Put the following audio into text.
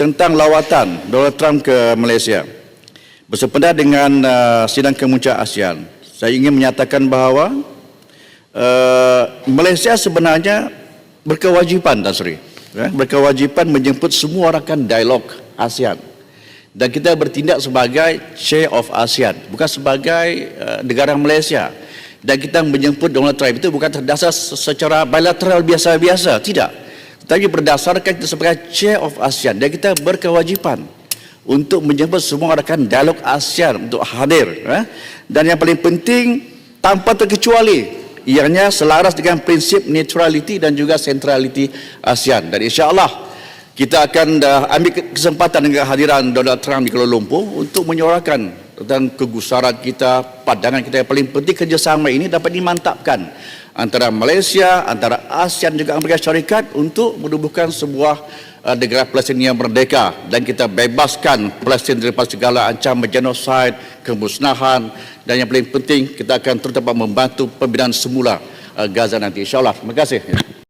tentang lawatan Donald Trump ke Malaysia. Bersempena dengan uh, sidang kemuncak ASEAN, saya ingin menyatakan bahawa uh, Malaysia sebenarnya berkewajipan Tan Sri, ya, berkewajipan menjemput semua rakan dialog ASEAN. Dan kita bertindak sebagai chair of ASEAN bukan sebagai uh, negara Malaysia. Dan kita menjemput Donald Trump itu bukan terdasar secara bilateral biasa-biasa tidak tetapi berdasarkan kita sebagai chair of ASEAN dan kita berkewajipan untuk menjemput semua rakan dialog ASEAN untuk hadir eh? dan yang paling penting tanpa terkecuali ianya selaras dengan prinsip neutrality dan juga centrality ASEAN dan insya-Allah kita akan uh, ambil kesempatan dengan kehadiran Donald Trump di Kuala Lumpur untuk menyuarakan tentang kegusaran kita, pandangan kita yang paling penting kerjasama ini dapat dimantapkan antara Malaysia, antara ASEAN juga Amerika Syarikat untuk menubuhkan sebuah uh, negara Palestin yang merdeka dan kita bebaskan Palestin daripada segala ancaman genosid, kemusnahan dan yang paling penting kita akan terus dapat membantu pembinaan semula uh, Gaza nanti. InsyaAllah. Terima kasih.